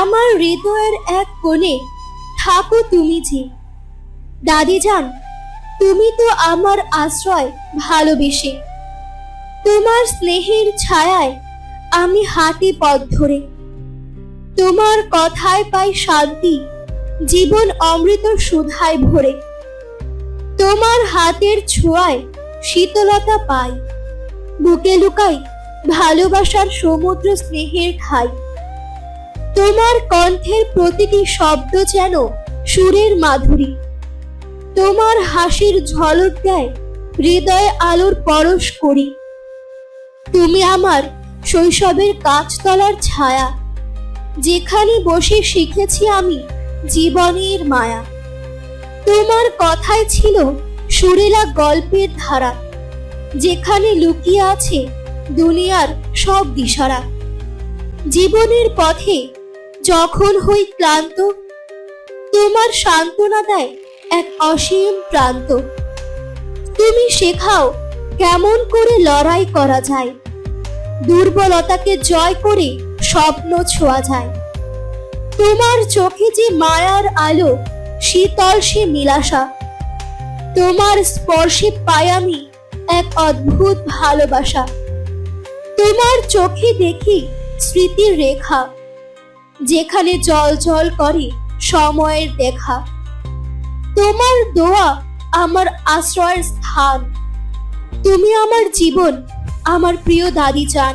আমার হৃদয়ের এক কোণে থাকো তুমি যে। দাদি যান তুমি তো আমার আশ্রয় ভালোবেসে। তোমার স্নেহের ছায়ায় আমি হাঁটি পথ ধরে। তোমার কথায় পাই শান্তি, জীবন অমৃত সুধায় ভরে। তোমার হাতের ছোঁয়ায় শীতলতা পাই। বুকে লুকাই ভালোবাসার সমুদ্র স্নেহের ঠাই। তোমার কণ্ঠের প্রতিটি শব্দ যেন সুরের মাধুরী। তোমার হাসির ঝলক দেয় হৃদয়ে আলোর পরশ করি। তুমি আমার শৈশবের কাঁচতলার ছায়া, যেখানে বসে শিখেছি আমি জীবনের মায়া। তোমার কথায় ছিল সুরেলা গল্পের ধারা, যেখানে লুকিয়ে আছে দুনিয়ার সব দিশারা। জীবনের পথে যখন হই ক্লান্ত, তোমার সান্ত্বনা দেয় এক অসীম প্রান্ত। তুমি শেখাও কেমন করে লড়াই করা যায়। দুর্বলতাকে জয় করে স্বপ্ন ছোঁয়া যায়। তোমার চোখে যে মায়ার আলো, শীতল সে নীলাশা। তোমার স্পর্শে পাই আমি এক অদ্ভুত ভালোবাসা। তোমার চোখে দেখি স্মৃতির রেখা। যেখানে জল জল করে সময়ের দেখা। তোমার দোয়া আমার আশ্রয়ের স্থান। তুমি আমার জীবন, আমার প্রিয় দাদি চান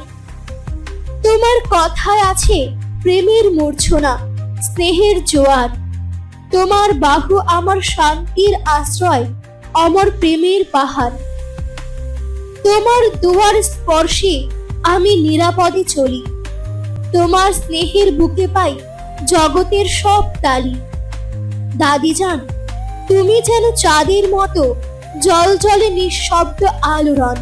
তোমার কথায় আছে প্রেমের মূর্ছনা, স্নেহের জোয়ার। তোমার বাহু আমার শান্তির আশ্রয়, অমর প্রেমের পাহাড়। তোমার দুয়ার স্পর্শে আমি নিরাপদে চলি। তোমার স্নেহের বুকে পাই জগতের সব তালি। দাদি যান তুমি যেন চাঁদের মতো জল জলে নিঃশব্দ আলোড়ন।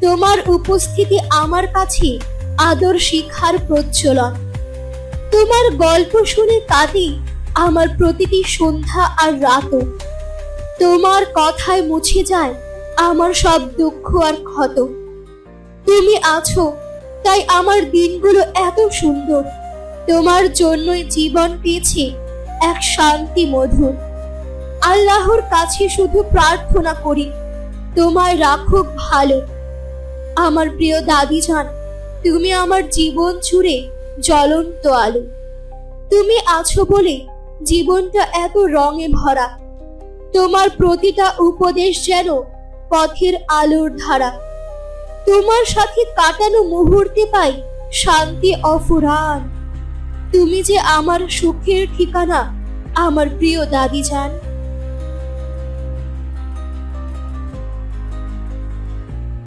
তোমার উপস্থিতি আমার কাছে আদর শিখার প্রজ্বলন। তোমার গল্প শুনে কাঁদি আমার প্রতিটি সন্ধ্যা আর রাতও তোমার কথায় মুছে যায় আমার সব দুঃখ আর ক্ষত। তুমি আছো তাই আমার দিনগুলো এত সুন্দর। তোমার জন্যই জীবন পেয়েছে এক শান্তি মধুর আল্লাহর কাছে শুধু প্রার্থনা করি, তোমায় রাখুক ভালো। আমার প্রিয় দাদি যান তুমি আমার জীবন জুড়ে জ্বলন্ত আলো। তুমি আছো বলে জীবনটা এত রঙে ভরা। তোমার প্রতিটা উপদেশ যেন পথের আলোর ধারা। তোমার সাথে কাটানো মুহূর্তে পাই শান্তি অফুরান তুমি যে আমার সুখের ঠিকানা, আমার প্রিয় দাদি যান